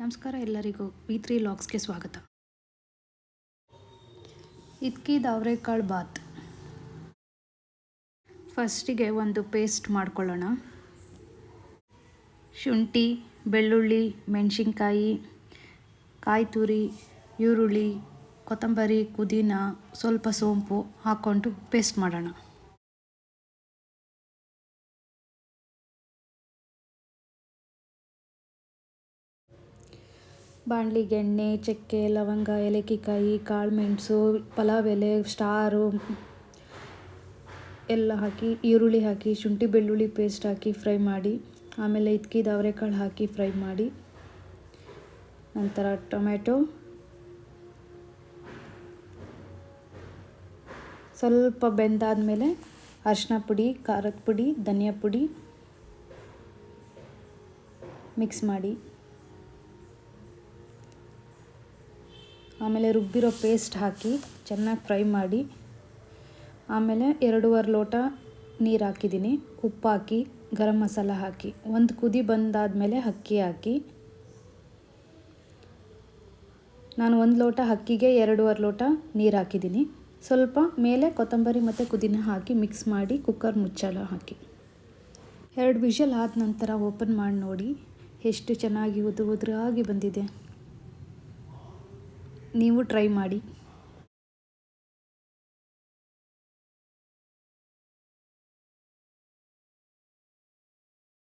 ನಮಸ್ಕಾರ ಎಲ್ಲರಿಗೂ. B three ಲಾಗ್ಸ್ಗೆ ಸ್ವಾಗತ. ಇದ್ಕಿ ಅವರೆಕಾಳು ಬಾತ್. ಫಸ್ಟಿಗೆ ಒಂದು ಪೇಸ್ಟ್ ಮಾಡ್ಕೊಳ್ಳೋಣ. ಶುಂಠಿ, ಬೆಳ್ಳುಳ್ಳಿ, ಮೆಣಸಿನ್ಕಾಯಿ ಕಾಯಿ ತುರಿ ಈರುಳ್ಳಿ, ಕೊತ್ತಂಬರಿ, ಪುದೀನ, ಸ್ವಲ್ಪ ಸೋಂಪು ಹಾಕ್ಕೊಂಡು ಪೇಸ್ಟ್ ಮಾಡೋಣ. ಬಾಣಲಿಗೆ ಎಣ್ಣೆ, ಚಕ್ಕೆ, ಲವಂಗ, ಏಲಕ್ಕಿಕಾಯಿ ಕಾಳುಮೆಣಸು ಪಲಾವ್ ಎಲೆ, ಸ್ಟಾರು, ಎಲ್ಲ ಹಾಕಿ, ಈರುಳ್ಳಿ ಹಾಕಿ, ಶುಂಠಿ ಬೆಳ್ಳುಳ್ಳಿ ಪೇಸ್ಟ್ ಹಾಕಿ ಫ್ರೈ ಮಾಡಿ, ಆಮೇಲೆ ಇದ್ಕಿದ ಅವರೆಕಾಳು ಹಾಕಿ ಫ್ರೈ ಮಾಡಿ, ನಂತರ ಟೊಮೆಟೊ ಸ್ವಲ್ಪ ಬೆಂದಾದಮೇಲೆ ಅರಿಶಿನ ಪುಡಿ, ಖಾರದ ಪುಡಿ, ಧನಿಯಾ ಪುಡಿ ಮಿಕ್ಸ್ ಮಾಡಿ. ಆಮೇಲೆ ರುಬ್ಬಿರೋ ಪೇಸ್ಟ್ ಹಾಕಿ ಚೆನ್ನಾಗಿ ಫ್ರೈ ಮಾಡಿ, ಆಮೇಲೆ ಎರಡೂವರೆ ಲೋಟ ನೀರು ಹಾಕಿದ್ದೀನಿ. ಉಪ್ಪು ಹಾಕಿ, ಗರಂ ಮಸಾಲ ಹಾಕಿ, ಒಂದು ಕುದಿ ಬಂದಾದಮೇಲೆ ಅಕ್ಕಿ ಹಾಕಿ. ನಾನು ಒಂದು ಲೋಟ ಅಕ್ಕಿಗೆ ಎರಡೂವರೆ ಲೋಟ ನೀರು ಹಾಕಿದ್ದೀನಿ. ಸ್ವಲ್ಪ ಮೇಲೆ ಕೊತ್ತಂಬರಿ ಮತ್ತು ಕುದಿನ ಹಾಕಿ ಮಿಕ್ಸ್ ಮಾಡಿ ಕುಕ್ಕರ್ ಮುಚ್ಚಳ ಹಾಕಿ. ಎರಡು ವಿಷಲ್ ಆದ ನಂತರ ಓಪನ್ ಮಾಡಿ ನೋಡಿ, ಎಷ್ಟು ಚೆನ್ನಾಗಿ ಉದು ಉದುರಾಗಿ ಬಂದಿದೆ. ನೀವು ಟ್ರೈ ಮಾಡಿ.